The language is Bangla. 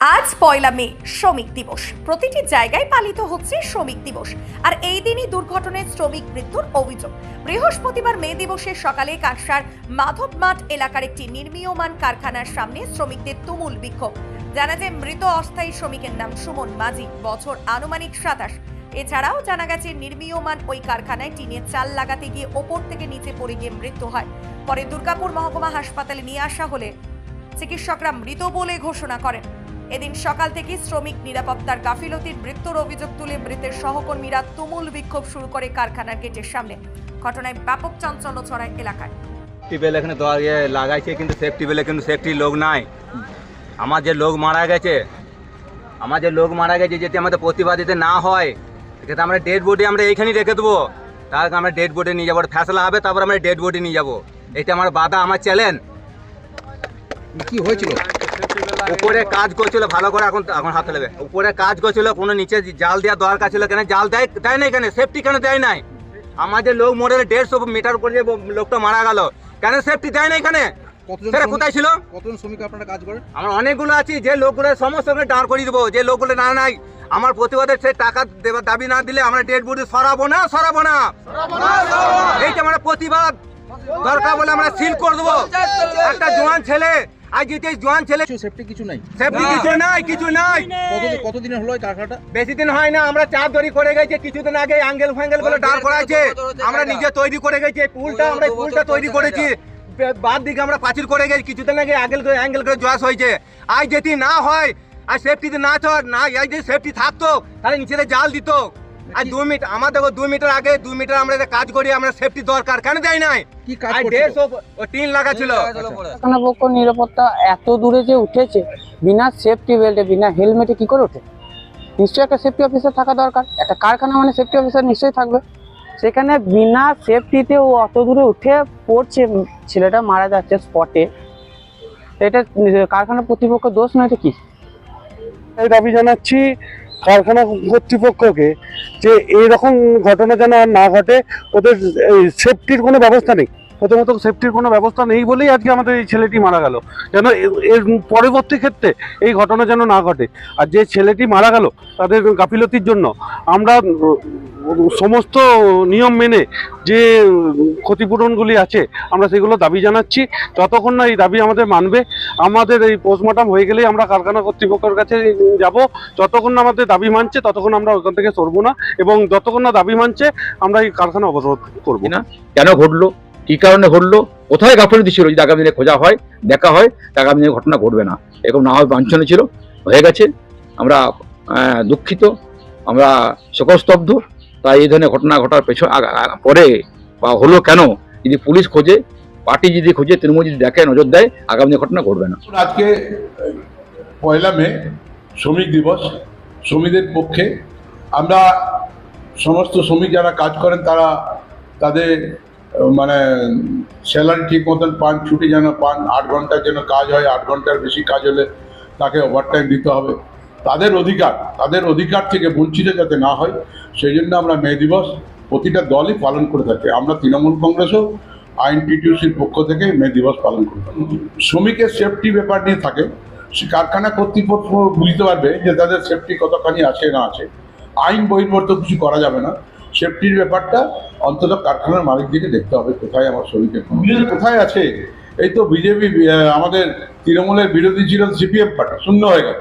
আজ পয়লা মে, শ্রমিক দিবস। প্রতিটি জায়গায় পালিত হচ্ছে শ্রমিক দিবস। আর এই দিনই দুর্ঘটনায় শ্রমিক মৃত্যুর অভিযোগ। বৃহস্পতিবার মে দিবসের সকালে কাকসার মাধব মাঠ এলাকার একটি নির্মীয়মান কারখানার সামনে শ্রমিকদের তুমুল বিক্ষোভ। জানা যায়, মৃত অস্থায়ী শ্রমিকের নাম সুমন মাঝি, বছর আনুমানিক সাতাশ। এছাড়াও জানা গেছে, নির্মীয়মান ওই কারখানায় টিনের চাল লাগাতে গিয়ে ওপর থেকে নিচে পড়ে গিয়ে মৃত্যু হয়। পরে দুর্গাপুর মহকুমা হাসপাতালে নিয়ে আসা হলে চিকিৎসকরা মৃত বলে ঘোষণা করেন। এদিন সকাল থেকে শ্রমিক নিরাপত্তার গাফিলতির মৃত্যুর অভিযোগ তুলে মৃতের সহকর্মীরা তুমুল বিক্ষোভ শুরু করে কারখানার গেটের সামনে। ঘটনায় ব্যাপক চাঞ্চল্য ছড়ায় এলাকায়। টিউবওয়েল এখানে লাগাইছে কিন্তু সেফ টিউবওয়েলে কিন্তু সেফটি লোক নাই। আমার যে লোক মারা গেছে আমার যে লোক মারা গেছে যদি আমাদের প্রতিবাদিতে না হয় সেক্ষেত্রে আমরা ডেড বডি আমরা এইখানেই রেখে দেবো। তার আমরা ডেড বডি নিয়ে যাব ফ্যাসলা হবে তারপর আমরা ডেড বডি নিয়ে যাব। এটা আমার বাধা আমার চ্যালেঞ্জ কি হয়েছিল? উপরে কাজ করছিল ভালো করে এখন এখন হাতে নেবে। উপরে কাজ করছিল কোনো নিচে জাল দেওয়ার দরকার ছিল কেন? জাল দেয় দেয় না এখানে সেফটি কেন দেয় নাই? আমাদের লোক মরে দেড়শো মিটার উপরে যে লোকটা মারা গেল। কেন সেফটি দেয় না এখানে? কোথায় ছিল? কতজন শ্রমিক আপনারা কাজ করেন? আমার অনেকগুলো আছি যে লোকগুলো সমস্ত দাঁড় করিয়ে দেবো যে লোকগুলো না নাই আমার প্রতিবাদের সে টাকা দেবার দাবি না দিলে আমরা ডেড বডি সরাবো না সরাবো না। এইটা আমরা প্রতিবাদ দরকার বলে আমরা সিল করে দেবো। একটা জোয়ান ছেলে আজ যেতে জোয়ান ছেলে সেফটি কিছু নাই। সেফটি কিছু নাই কিছু নাই। কত হলো কারখানাটা? বেশি দিন হয় না আমরা চার দড়ি করে গেছি কিছুদিন আগে অ্যাঙ্গেল ফ্যাঙ্গেলগুলো দাঁড় করা আছে আমরা নিজে তৈরি করে গেছি পুলটা আমরা পুলটা তৈরি করেছি। বাদ দিকে আমরা পাঁচিল করে গেছি কিছুদিন আগে অ্যাঙ্গেল করে অ্যাঙ্গেল করে জয়েস হয়েছে। আজ যদি না হয় আর সেফটি না তো- না এই যদি সেফটি থাকতো তাহলে নিচেতে জাল দিত। আর দু মিটার আমার দেখো দু মিটার আগে দু মিটার আমরা কাজ করি আমরা সেফটি দরকার কেন দেয় নাই? কি কাজ আর দেড়শো টিন লাগা ছিল। পক্ষ নিরাপত্তা এত দূরে যে উঠেছে বিনা সেফটি বেল্টে বিনা হেলমেটে কি করে ওঠে? নিশ্চয়ই একটা সেফটি অফিসার থাকা দরকার একটা কারখানা মানে সেফটি অফিসার নিশ্চয়ই থাকবে। সেখানে বিনা সেফটিতে ও অত দূরে উঠে পড়ছে ছেলেটা মারা যাচ্ছে স্পটে এটা কারখানা প্রতিপক্ষ দোষ নয় তো কি? দাবি জানাচ্ছি কারখানা কর্তৃপক্ষকে যে এইরকম ঘটনা যেন আর না ঘটে ওদের সেফটির কোনো ব্যবস্থা নেই। প্রথমত সেফটির কোনো ব্যবস্থা নেই বলেই আজকে আমাদের এই ছেলেটি মারা গেল। যেন এর পরবর্তী ক্ষেত্রে এই ঘটনা যেন না ঘটে। আর যে ছেলেটি মারা গেল, তাদের গাফিলতির জন্য আমরা সমস্ত নিয়ম মেনে যে ক্ষতিপূরণগুলি আছে, আমরা সেগুলো দাবি জানাচ্ছি। যতক্ষণ না এই দাবি আমাদের মানবে। আমাদের এই পোস্টমর্টম হয়ে গেলেই আমরা কারখানা কর্তৃপক্ষের কাছে যাব। যতক্ষণ না আমাদের দাবি মানছে, ততক্ষণ আমরা ওখান থেকে সরবো না। এবং যতক্ষণ না দাবি মানছে, আমরা এই কারখানা অবরোধ করব। না? কেন ঘটলো? কি কারণে ঘটলো? কোথায় গাফিলতি ছিল যদি আগামী দিনে খোঁজা হয়, দেখা হয়, তা আগামী দিনে ঘটনা ঘটবে না। এরকম না হয় বাঞ্ছনীয় ছিল, হয়ে গেছে। আমরা দুঃখিত, আমরা শোকস্তব্ধ। তাই এই ধরনের ঘটনা ঘটার পেছনে পরে বা হলো কেন? যদি পুলিশ খোঁজে, পার্টি যদি খোঁজে, তৃণমূল যদি দেখে, নজর দেয়, আগামী ঘটনা ঘটবে না। আজকে পয়লা মে, শ্রমিক দিবস, শ্রমিকদের পক্ষে। আমরা, সমস্ত শ্রমিক যারা কাজ করেন, তারা তাদের মানে স্যালারি ঠিক মতন পান, ছুটি যেন পান, আট ঘণ্টার জন্য কাজ হয়, আট ঘণ্টার বেশি কাজ হলে তাকে ওভারটাইম দিতে হবে। তাদের অধিকার তাদের অধিকার থেকে বঞ্চিত যাতে না হয়, সেই জন্য আমরা মে দিবস প্রতিটা দলই পালন করে থাকি। আমরা তৃণমূল কংগ্রেসও আইনটিটিউসির পক্ষ থেকে মে দিবস পালন করে থাকি। শ্রমিকের সেফটি ব্যাপার নিয়ে থাকে। কারখানা কর্তৃপক্ষ বুঝতে পারবে যে তাদের সেফটি কতখানি আছে না আছে। আইন বহির্ভূত কিছু করা যাবে না। সেফটির ব্যাপারটা অন্তত কারখানার মালিকদিকে দেখতে হবে, কোথায় আমার শ্রমিকের কোথায় আছে? এই তো বিজেপি আমাদের তৃণমূলের বিরোধী ছিল সিপিএফ পার্টি, শূন্য হয়ে গেল।